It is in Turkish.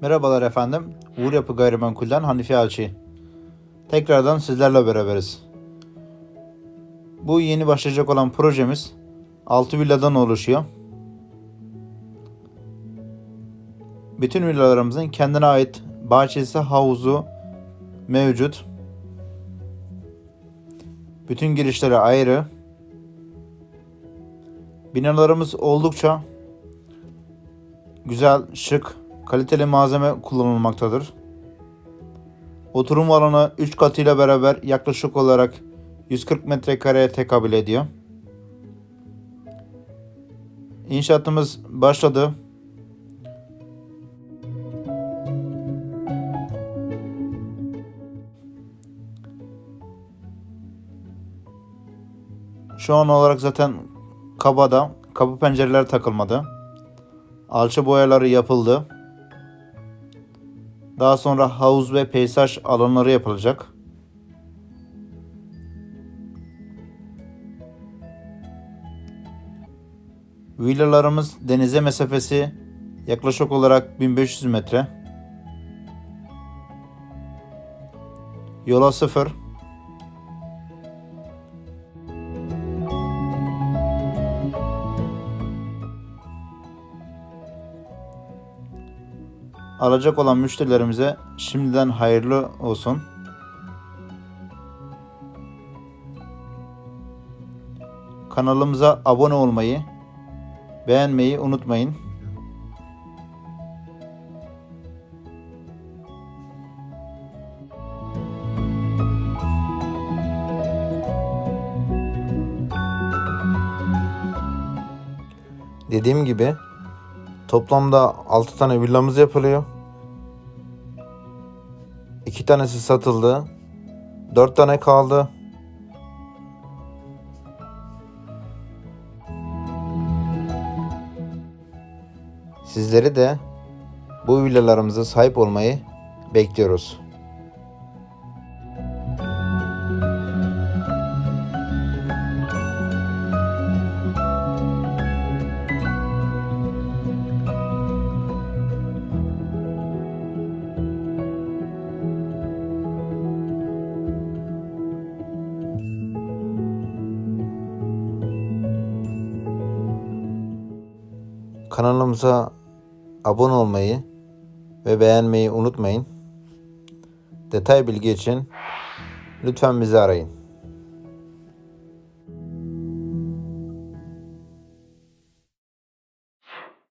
Merhabalar efendim. Uğur Yapı Gayrimenkul'den Hanifi Elçi. Tekrardan sizlerle beraberiz. Bu yeni başlayacak olan projemiz 6 villadan oluşuyor. Bütün villalarımızın kendine ait bahçesi, havuzu mevcut. Bütün girişleri ayrı. Binalarımız oldukça güzel, şık, kaliteli malzeme kullanılmaktadır. Oturum alanı 3 katıyla beraber yaklaşık olarak 140 metrekareye tekabül ediyor. İnşaatımız başladı. Şu an olarak zaten kabada kapı pencereler takılmadı. Alçı boyaları yapıldı. Daha sonra havuz ve peyzaj alanları yapılacak. Villalarımız denize mesafesi yaklaşık olarak 1500 metre. Yola sıfır. Alacak olan müşterilerimize şimdiden hayırlı olsun. Kanalımıza abone olmayı, beğenmeyi unutmayın. Dediğim gibi toplamda 6 tane villamız yapılıyor. 2 tanesi satıldı. 4 tane kaldı. Sizleri de bu villalarımıza sahip olmayı bekliyoruz. Kanalımıza abone olmayı ve beğenmeyi unutmayın. Detay bilgi için lütfen bizi arayın.